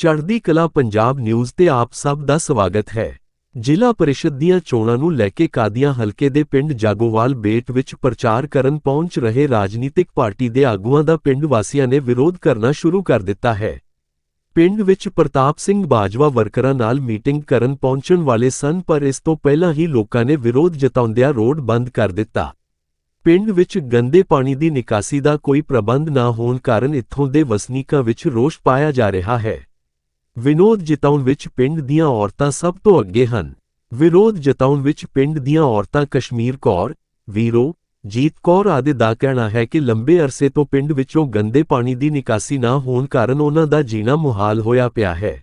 ਚੜ੍ਹਦੀ ਕਲਾ ਪੰਜਾਬ ਨਿਊਜ਼ ਤੇ ਆਪ ਸਭ ਦਾ ਸਵਾਗਤ ਹੈ। ਜ਼ਿਲ੍ਹਾ ਪਰਿਸ਼ਦ ਦੀਆਂ ਚੋਣਾਂ ਨੂੰ ਲੈ ਕੇ ਕਾਦੀਆਂ ਹਲਕੇ ਦੇ ਪਿੰਡ ਜਾਗੋਵਾਲ ਬੇਟ ਵਿੱਚ ਪ੍ਰਚਾਰ ਕਰਨ ਪਹੁੰਚ ਰਹੇ ਰਾਜਨੀਤਿਕ ਪਾਰਟੀ ਦੇ ਆਗੂਆਂ ਦਾ ਪਿੰਡ ਵਾਸੀਆਂ ਨੇ ਵਿਰੋਧ ਕਰਨਾ ਸ਼ੁਰੂ ਕਰ ਦਿੱਤਾ ਹੈ। ਪਿੰਡ ਵਿੱਚ ਪ੍ਰਤਾਪ ਸਿੰਘ ਬਾਜਵਾ ਵਰਕਰਾਂ ਨਾਲ ਮੀਟਿੰਗ ਕਰਨ ਪਹੁੰਚਣ ਵਾਲੇ ਸਨ, ਪਰ ਇਸ ਤੋਂ ਪਹਿਲਾਂ ਹੀ ਲੋਕਾਂ ਨੇ ਵਿਰੋਧ ਜਤਾਉਂਦਿਆਂ ਰੋਡ ਬੰਦ ਕਰ ਦਿੱਤਾ। ਪਿੰਡ ਵਿੱਚ ਗੰਦੇ ਪਾਣੀ ਦੀ ਨਿਕਾਸੀ ਦਾ ਕੋਈ ਪ੍ਰਬੰਧ ਨਾ ਹੋਣ ਕਾਰਨ ਇੱਥੋਂ ਦੇ ਵਸਨੀਕਾਂ ਵਿੱਚ ਰੋਸ਼ ਪਾਇਆ ਜਾ ਰਿਹਾ ਹੈ। ਵਿਨੋਦ ਜਿਤਾਉਣ ਵਿੱਚ ਪਿੰਡ ਦੀਆਂ ਔਰਤਾਂ ਸਭ ਤੋਂ ਅੱਗੇ ਹਨ। ਵਿਰੋਧ ਜਤਾਉਣ ਵਿੱਚ ਪਿੰਡ ਦੀਆਂ ਔਰਤਾਂ ਕਸ਼ਮੀਰ ਕੌਰ, ਵੀਰੋ, ਜੀਤ ਕੌਰ ਆਦਿ ਦਾ ਕਹਿਣਾ ਹੈ ਕਿ ਲੰਬੇ ਅਰਸੇ ਤੋਂ ਪਿੰਡ ਵਿੱਚੋਂ ਗੰਦੇ ਪਾਣੀ ਦੀ ਨਿਕਾਸੀ ਨਾ ਹੋਣ ਕਾਰਨ ਉਹਨਾਂ ਦਾ ਜੀਣਾ ਮੁਹਾਲ ਹੋਇਆ ਪਿਆ ਹੈ।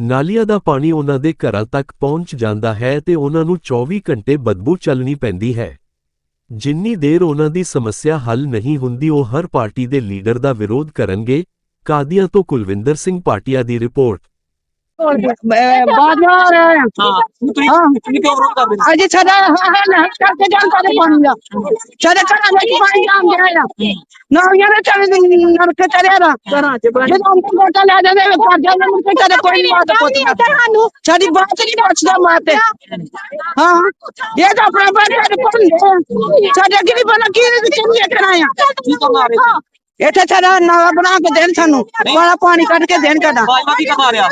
ਨਾਲੀਆਂ ਦਾ ਪਾਣੀ ਉਹਨਾਂ ਦੇ ਘਰਾਂ ਤੱਕ ਪਹੁੰਚ ਜਾਂਦਾ ਹੈ ਤੇ ਉਹਨਾਂ ਨੂੰ 24 ਘੰਟੇ ਬਦਬੂ ਚੱਲਣੀ ਪੈਂਦੀ ਹੈ। ਜਿੰਨੀ ਦੇਰ ਉਹਨਾਂ ਦੀ ਸਮੱਸਿਆ ਹੱਲ ਨਹੀਂ ਹੁੰਦੀ, ਉਹ ਹਰ ਪਾਰਟੀ ਦੇ ਲੀਡਰ ਦਾ ਵਿਰੋਧ ਕਰਨਗੇ ਕਾਦੀਆਂ ਤੋਂ ਕੁਲਵਿੰਦਰ ਸਿੰਘ ਪਾਟਿਆ ਦੀ ਰਿਪੋਰਟ? ਬਾਜਵਾ ਰਹੇ ਹਾਂ ਤੁਸੀਂ ਹਾਂ। ਹੋ? ਅੱਜ ਹਾਲ ਕਰਕੇ ਜਾਣ ਪਾਦੇ ਪਾਣੀ ਦਾ ਸਾਡੇ ਘਰਾਂ ਵਿੱਚ ਪਾਣੀ ਆਮ ਗਿਆ ਨਾ ਯਾਰ ਚਲੇ ਨਰਕ ਚੜਿਆ ਦਾ ਘਰਾਂ 'ਚ ਬੜਾ ਜਦੋਂ ਅੰਦਰ ਬੋਟਾ ਲੈ ਜਾਂਦੇ ਨੇ ਕਰ ਜਾਂਦੇ ਨੇ ਤੇ ਕਦੇ ਕੋਈ ਨਹੀਂ ਬਾਤ ਪੁੱਛਦਾ। ਸਾਨੂੰ। ਸਾਡੀ ਬਾਤ ਨਹੀਂ ਪੁੱਛਦਾ ਮਾਤੇ ਹਾਂ ਇਹ ਤਾਂ ਆਪਣਾ ਬਾਰੇ ਕੋਲ ਸਾਡੇ ਅੱਗੇ ਵੀ ਬਣਾ ਕੀ ਚੰਗੇ ਕਰਾਇਆ ਕੀ ਇੱਥੇ ਸਾਡਾ ਨਾਲਾ ਬਣਾ ਕੇ ਦੇਣ ਸਾਨੂੰ। ਵਾਲਾ ਪਾਣੀ ਕੱਢ ਕੇ ਦੇਣ ਸਾਡਾ। ਬਾਜਵਾ ਕੀ ਕਰਨ ਆ ਰਿਹਾ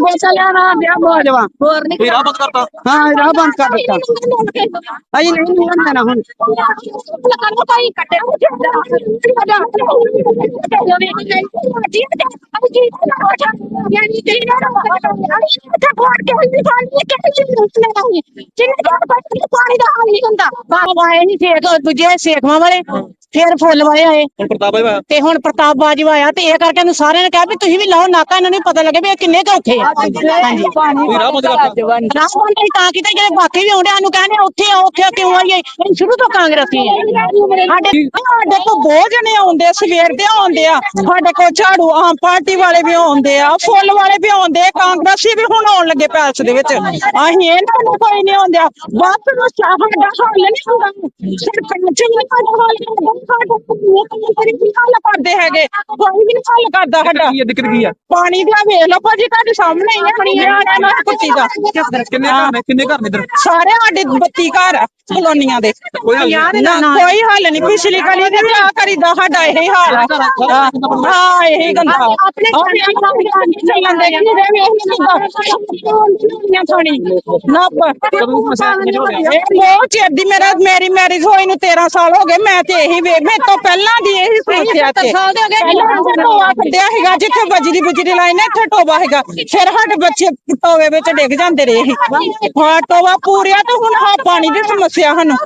ਬੋਟਾ ਲੈਣਾ ਦਿਆ ਬਾਜਵਾ ਹੋਰ ਤੁਸੀਂ ਰਾਹ ਬੰਦ ਕਰਤਾ। ਹਾਂ ਰਾਹ ਬੰਦ ਕਰ ਦਿੱਤਾ। ਅਜੀ ਨਹੀਂ ਨਿਕਲਣ ਦੇਣਾ। ਹੁਣ ਦੂਜੇ ਸੇਖਵਾਂ ਵਾਲੇ। ਫਿਰ ਫੁੱਲ ਵਾਲੇ ਆਏ। ਹੁਣ ਪ੍ਰਤਾਪ ਭਾਈ ਤੇ ਹੁਣ ਪ੍ਰਤਾਪ ਬਾਜਵਾ ਆਇਆ ਤੇ ਇਹ ਕਰਕੇ ਨੂੰ ਸਾਰਿਆਂ ਨੇ ਕਿਹਾ ਵੀ ਤੁਸੀਂ ਵੀ ਲਾਓ ਨਾਕਾ ਇਹਨਾਂ ਨੂੰ ਵੀ ਪਤਾ ਲੱਗੇ ਵੀ ਇਹ ਕਿੰਨੇ ਕੁ ਔਖੇ ਆ। ਹਾਂਜੀ ਤੁਸੀਂ ਰਾਹ ਬੰਦ ਕਰਤਾ ਰਾਹ ਬੰਦ ਹੀ ਤਾਂ ਕੀਤਾ ਜਿਹੜੇ ਬਾਕੀ ਵੀ ਆਉਂਦੇ ਸਾਨੂੰ ਕਹਿੰਦੇ ਉੱਥੇ ਆ ਉੱਥੇ ਆ, ਕਿਉਂ ਆਈਏ? ਅਸੀਂ ਸ਼ੁਰੂ ਤੋਂ ਕਾਂਗਰਸੀ ਆ। ਸਾਡੇ ਸਾਡੇ ਕੋਲ ਬਹੁਤ ਜਣੇ ਆਉਂਦੇ ਆ, ਸਵੇਰ ਦੇ ਆਉਂਦੇ ਆ। ਸਾਡੇ ਕੋਲ ਝਾੜੂ ਆਮ ਪਾਰਟੀ ਵਾਲੇ ਵੀ ਆਉਂਦੇ ਆ ਫੁੱਲ ਵਾਲੇ ਵੀ ਆਉਂਦੇ ਆ ਕਾਂਗਰਸੀ ਵੀ ਹੁਣ ਆਉਣ ਲੱਗੇ ਪੈਲਸ ਦੇ ਵਿੱਚ। ਅਸੀਂ ਇਹਨਾਂ ਨੂੰ ਕੋਈ ਨਹੀਂ ਆਉਂਦੇ ਬਸ ਨੂੰ ਚਾਹ ਦਾ ਹਾਲ ਨਹੀਂ ਹੁੰਦਾ। ਸਰਪੰਚ ਵੀ ਸਾਡਾ ਹਾਲ ਕਰਦਾ। ਸਾਡਾ ਕੋਈ ਹੱਲ ਕਰਦੇ ਹੈਗੇ। ਕੋਈ ਵੀ ਨਹੀਂ ਹੱਲ ਕਰਦਾ ਸਾਡਾ ਕੀ ਹੈ ਦਿੱਕਤ ਕੀ ਹੈ ਪਾਣੀ ਦਾ ਵੇਖ ਲਓ ਭਾਜੀ ਤੁਹਾਡੇ ਸਾਹਮਣੇ ਹੀ ਹੈ ਪਾਣੀ ਆ ਨਾ ਕੁੱਤੀ ਦਾ? ਕਿੰਨੇ ਘਰ ਨੇ ਕਿੰਨੇ ਘਰ ਨੇ? ਇਧਰ? ਸਾਰੇ ਸਾਡੇ 32 ਘਰ ਆ ਕਲੋਨੀਆਂ ਦੇ। ਕੋਈ ਹੱਲ ਨਹੀਂ। ਨਾ ਕੋਈ ਹੱਲ ਨਹੀਂ। ਪਿਛਲੀ ਗਲੀ ਦੇ ਵੀ ਆ ਕਰੀਦਾ ਸਾਡਾ ਇਹੀ ਹਾਲ ਆ। ਹਾਂ, ਹਾਂ ਇਹੀ ਗੰਦਾ ਆਪਣੇ ਚੱਲਣ ਦੇ ਕਿਹਦੇ ਵੀ ਇਹੀ ਥੋੜੀ ਨਾ ਕਦੋਂ ਮਸਲਾ ਨਿਕਲ ਗਿਆ ਇਹ ਬਹੁਤ ਚਿਰ ਦੀ ਮੇਰਾ ਮੇਰੀ ਮੈਰਿਜ ਹੋਈ ਨੂੰ 13 ਸਾਲ ਹੋ ਗਏ। ਮੈਂ ਤੇ ਇਹੀ ਤੋਂ ਪਹਿਲਾਂ ਦੀ ਇਹੀ ਸੋਚਿਆ ਤੇ ਪਹਿਲਾਂ ਕੱਢਿਆ ਹੈਗਾ ਜਿੱਥੇ ਬਜਰੀ ਬਜਰੀ ਲਾਈ ਨੇ ਇੱਥੇ ਟੋਬਾ ਹੈਗਾ ਫਿਰ ਸਾਡੇ ਬੱਚੇ ਟੋਵੇ ਵਿੱਚ ਡਿੱਗ ਜਾਂਦੇ ਰਹੇ ਹਾਂ ਟੋਵਾ ਪੂਰਿਆ ਤੇ ਹੁਣ ਹਾਂ ਪਾਣੀ ਦੀ ਸਮੱਸਿਆ ਸਾਨੂੰ।